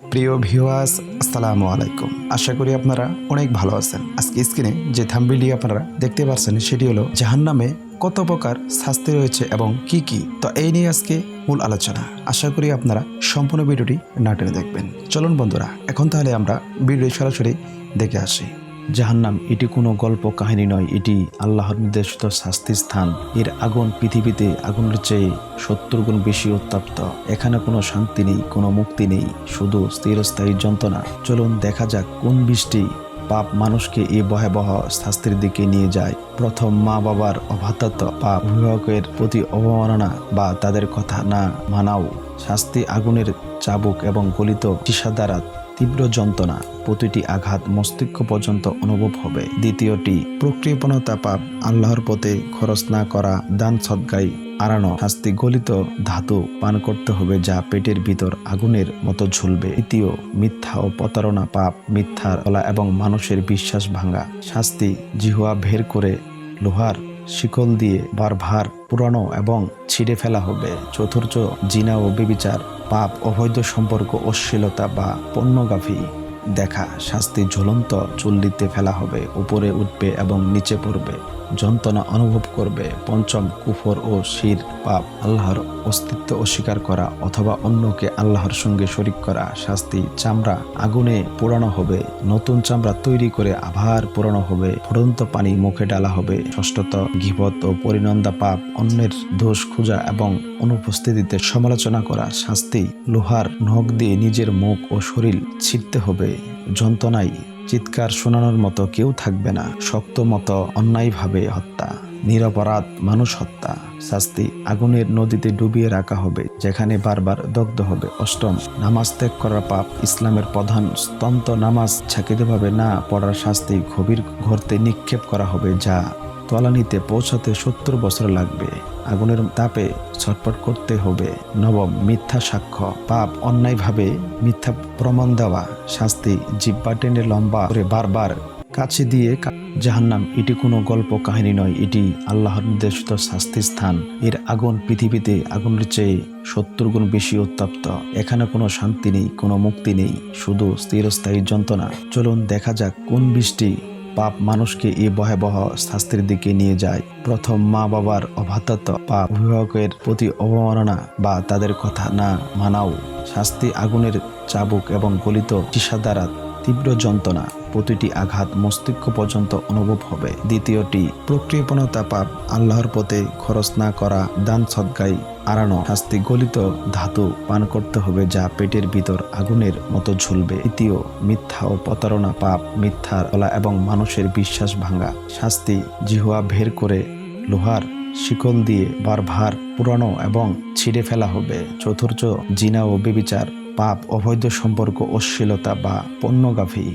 প্রিয় ভিওয়াস আসসালামু আলাইকুম। আশা করি আপনারা অনেক ভালো আছেন। আজকে স্ক্রিনে যে থাম্বিলটি আপনারা দেখতে পাচ্ছেন, সেটি হলো জাহান্নামে কত প্রকার শাস্তি রয়েছে এবং কি কি? তো এই নিয়ে আজকে মূল আলোচনা। আশা করি আপনারা সম্পূর্ণ ভিডিওটি না টেনে দেখবেন। চলুন বন্ধুরা, এখন তাহলে আমরা ভিডিও সরাসরি দেখে আসি। জাহান্নাম, এটি কোনো গল্প কাহিনী নয়, এটি আল্লাহর নির্দেশিত শাস্তি স্থান। এর আগুন পৃথিবীতে আগুনের চেয়ে সত্তর গুণ বেশি উত্তপ্ত। এখানে কোনো শান্তি নেই, কোনো মুক্তি নেই, শুধু স্থিরস্থায়ী যন্ত্রণা। চলুন দেখা যাক কোন বৃষ্টি পাপ মানুষকে এই ভয়াবহ শাস্তির দিকে নিয়ে যায়। প্রথম মা বাবার অভাতাত পাপ অভিভাবকের প্রতি অবমাননা বা তাদের কথা না মানাও। শাস্তি আগুনের চাবুক এবং গলিত চিসা দ্বারা তীব্র যন্ত্রণা। প্রতিটি আঘাত মস্তিষ্ক পর্যন্ত অনুভব হবে। দ্বিতীয়টি প্রক্রিয়পণতা পাপ। আল্লাহর পথে খরচ না করা, দান সদ্গাই আড়ানো শাস্তি গলিত ধাতু পান করতে হবে যা পেটের ভিতর আগুনের মতো ঝুলবে। তৃতীয়, মিথ্যা ও প্রতারণা পাপ। মিথ্যার বলা এবং মানুষের বিশ্বাস ভাঙা। শাস্তি জিহুয়া ভের করে লোহার শিকল দিয়ে বারবার পুরানো এবং ছিঁড়ে ফেলা হবে। চতুর্থ জিনা ও বিবিচার, পাপ, অবৈধ সম্পর্ক, অশ্লীলতা বা পণ্যগাফি দেখা, শাস্তি ঝুলন্ত, চুল্লিতে ফেলা হবে, উপরে উঠবে এবং নিচে পড়বে, যন্ত্রণা অনুভব করবে, পঞ্চম কুফর ও শির পাপ আল্লাহর অস্তিত্ব অস্বীকার করা অথবা অন্যকে আল্লাহর সঙ্গে শরিক করা, শাস্তি চামড়া আগুনে পোড়ানো হবে, নতুন চামড়া তৈরি করে আবার পোড়ানো হবে, ফুটন্ত পানি মুখে ডালা হবে, ষষ্ঠত ঘিবত ও পরিনন্দা পাপ অন্যের দোষ খোঁজা এবং অনুপস্থিতিতে সমালোচনা করা, শাস্তি লোহার নখ দিয়ে নিজের মুখ ও শরীর ছিটতে হবে যন্ত্রণায় চিৎকার শোনানোর মতো কেউ থাকবে না। শক্ত মতো অন্যায়ভাবে হত্যা, নিরপরাধ মানুষ হত্যা। শাস্তি আগুনের নদীতে ডুবিয়ে রাখা হবে, যেখানে বারবার দগ্ধ হবে। অষ্টম, নামাজ ত্যাগ করার পাপ ইসলামের প্রধান স্তন্ত নামাজ ছাকিতভাবে না পড়ার শাস্তি গভীর ঘরতে নিক্ষেপ করা হবে, যা তলানিতে পৌঁছাতে সত্তর বছর লাগবে। আগুনের তাপে ছটপট করতে হবে। নবম, মিথ্যা সাক্ষ্য। পাপ অন্যায়ভাবে মিথ্যা প্রমাণ দেওয়া। শাস্তি জিব্বা টেনে লম্বা করে বারবার কাছে দিয়ে জাহান্নাম, এটি কোনো গল্প কাহিনী নয়। এটি আল্লাহর নির্দেশিত শাস্তি স্থান। এর আগুন পৃথিবীতে আগুনের চেয়ে সত্তর গুণ বেশি উত্তপ্ত। এখানে কোনো শান্তি নেই, কোনো মুক্তি নেই। শুধু স্থিরস্থায়ী যন্ত্রণা। চলুন দেখা যাক কোন বৃষ্টি পাপ মানুষকে এই ভয়াবহ শাস্তির দিকে নিয়ে যায়। প্রথম মা বাবার অভাতাত বা অভিভাবকের প্রতি অবমাননা বা তাদের কথা না মানাও। শাস্তি আগুনের চাবুক এবং গলিত চিসা দ্বারা তীব্র যন্ত্রণা। প্রতিটি আঘাত মস্তিষ্ক পর্যন্ত অনুভব হবে। দ্বিতীয়টি প্রক্রিয়পণতা পাপ। আল্লাহর পথে খরচ না করা দান সদ্গাই আড়ানো শাস্তি গলিত ধাতু পান করতে হবে যা পেটের ভিতর আগুনের মতো ঝুলবে। তৃতীয় মিথ্যা ও প্রতারণা পাপ, মিথ্যার বলা এবং মানুষের বিশ্বাস ভাঙা। শাস্তি জিহুয়া ভের করে লোহার শিকল দিয়ে বারভার পুরানো এবং ছিঁড়ে ফেলা হবে। চতুর্থ জিনা ও বেবিচার, পাপ, অবৈধ সম্পর্ক, অশ্লীলতা বা পণ্যগাফি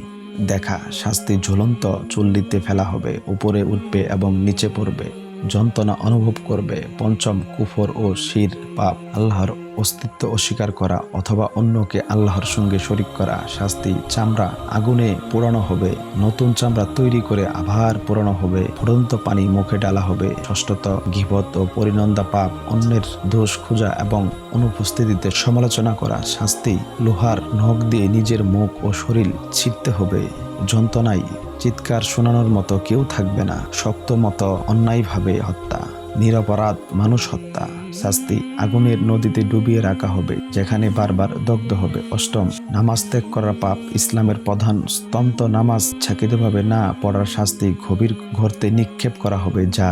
দেখা। শাস্তি ঝুলন্ত চুল্লিতে ফেলা হবে, উপরে উঠবে এবং নিচে পড়বে। যন্ত্রণা অনুভব করবে পঞ্চম কুফর ও শির পাপ, আল্লাহর অস্তিত্ব অস্বীকার করা অথবা অন্যকে আল্লাহর সঙ্গে শরিক করা শাস্তি, চামড়া আগুনে পোড়ানো হবে, নতুন চামড়া তৈরি করে আবার পোড়ানো হবে, ফুটন্ত পানি মুখে ডালা হবে, ষষ্ঠত ঘিবত ও পরিনন্দা পাপ, অন্যের দোষ খোঁজা এবং অনুপস্থিতিতে সমালোচনা করা শাস্তি, লোহার নখ দিয়ে নিজের মুখ ও শরীর ছিটতে হবে, যন্ত্রণায় চিৎকার শোনানোর মতো কেউ থাকবে না। শক্ত মতো অন্যায়ভাবে হত্যা, নিরপরাধ মানুষ হত্যা। শাস্তি আগুনের নদীতে ডুবিয়ে রাখা হবে, যেখানে বারবার দগ্ধ হবে। অষ্টম, নামাজ ত্যাগ করার পাপ ইসলামের প্রধান স্তন্ত নামাজ ছাকিতভাবে না। পড়ার শাস্তি গভীর ঘরতে নিক্ষেপ করা হবে, যা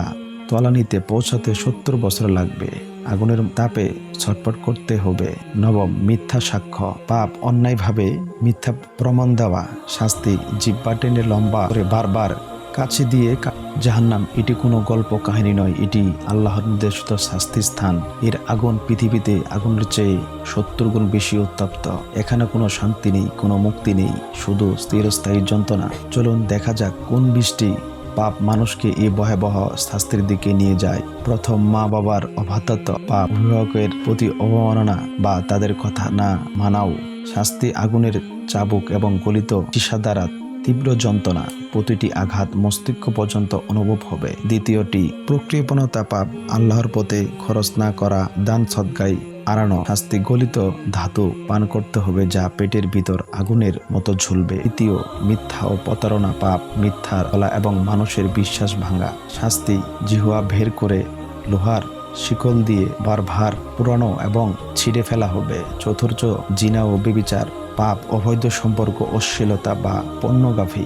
তলানিতে পৌঁছাতে সত্তর বছর লাগবে। আগুনের তাপে ছটপট করতে হবে। নবম, মিথ্যা সাক্ষ্য। পাপ অন্যায়ভাবে মিথ্যা প্রমাণ দেওয়া। শাস্তি জিব্বা টেনে লম্বা করে বারবার কাছে দিয়ে জাহান্নাম, এটি কোনো গল্প কাহিনী নয়, এটি আল্লাহর নির্দেশিত শাস্তি স্থান। এর আগুন পৃথিবীতে আগুনের চেয়ে সত্তর গুণ বেশি উত্তপ্ত। এখানে কোনো শান্তি নেই, কোনো মুক্তি নেই, শুধু স্থিরস্থায়ী যন্ত্রণা। চলুন দেখা যাক কোন বৃষ্টি পাপ মানুষকে এই ভয়াবহ শাস্তির দিকে নিয়ে যায়। প্রথম মা বাবার অভাতাত বা অভিভাবকের প্রতি অবমাননা বা তাদের কথা না মানাও। শাস্তি আগুনের চাবুক এবং গলিত চিসা দ্বারা তীব্র যন্ত্রণা। প্রতিটি আঘাত মস্তিষ্ক পর্যন্ত অনুভব হবে। দ্বিতীয়টি প্রক্রিয়পণতা পাপ আল্লাহর পথে খরচ না করা দান সদ্গাই আড়ানো শাস্তি গলিত ধাতু পান করতে হবে যা পেটের ভিতর আগুনের মতো ঝুলবে। তৃতীয় মিথ্যা ও প্রতারণা পাপ, মিথ্যার বলা এবং মানুষের বিশ্বাস ভাঙা। শাস্তি জিহুয়া ভের করে লোহার শিকল দিয়ে বারভার পুরানো এবং ছিঁড়ে ফেলা হবে। চতুর্থ জিনা ও বিবিচার, পাপ, অবৈধ সম্পর্ক, অশ্লীলতা বা পণ্যগাফি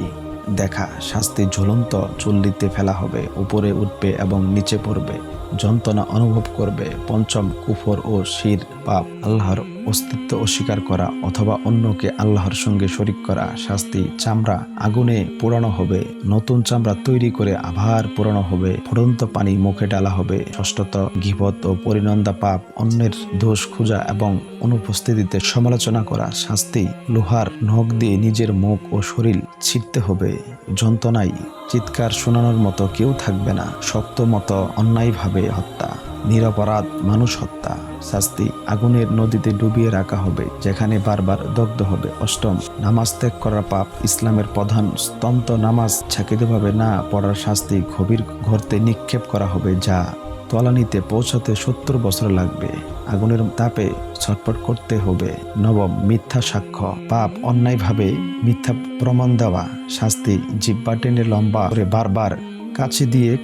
দেখা। শাস্তি ঝুলন্ত চুল্লিতে ফেলা হবে, উপরে উঠবে এবং নিচে পড়বে। যন্ত্রণা অনুভব করবে পঞ্চম কুফর ও শির পাপ আল্লাহর অস্তিত্ব অস্বীকার করা অথবা অন্যকে আল্লাহর সঙ্গে শরিক করা শাস্তি চামড়া আগুনে পোড়ানো হবে, নতুন চামড়া তৈরি করে আবার পোড়ানো হবে, ফুটন্ত পানি মুখে ডালা হবে, ষষ্ঠত গিবত ও পরিনন্দা পাপ অন্যের দোষ খোঁজা এবং অনুপস্থিতিতে সমালোচনা করা শাস্তি, লোহার নখ দিয়ে নিজের মুখ ও শরীর ছিটতে হবে, যন্ত্রণায় চিৎকার শোনানোর মতো কেউ থাকবে না। শক্ত মতো অন্যায়ভাবে হত্যা, নিরপরাধ মানুষ হত্যা। শাস্তি আগুনের নদীতে ডুবিয়ে রাখা হবে, যেখানে বারবার দগ্ধ হবে। অষ্টম, নামাজ ত্যাগ করার পাপ ইসলামের প্রধান স্তন্ত নামাজ ছাকিতভাবে না পড়ার শাস্তি গভীর ঘরতে নিক্ষেপ করা হবে, যা তলানিতে পৌঁছাতে সত্তর বছর লাগবে। আগুনের তাপে ছটপট করতে হবে। নবম মিথ্যা সাক্ষ্য। পাপ অন্যায়ভাবে মিথ্যা প্রমাণ দেওয়া। শাস্তি জিব্বা টেনে লম্বা করে বারবার কাছে দিয়ে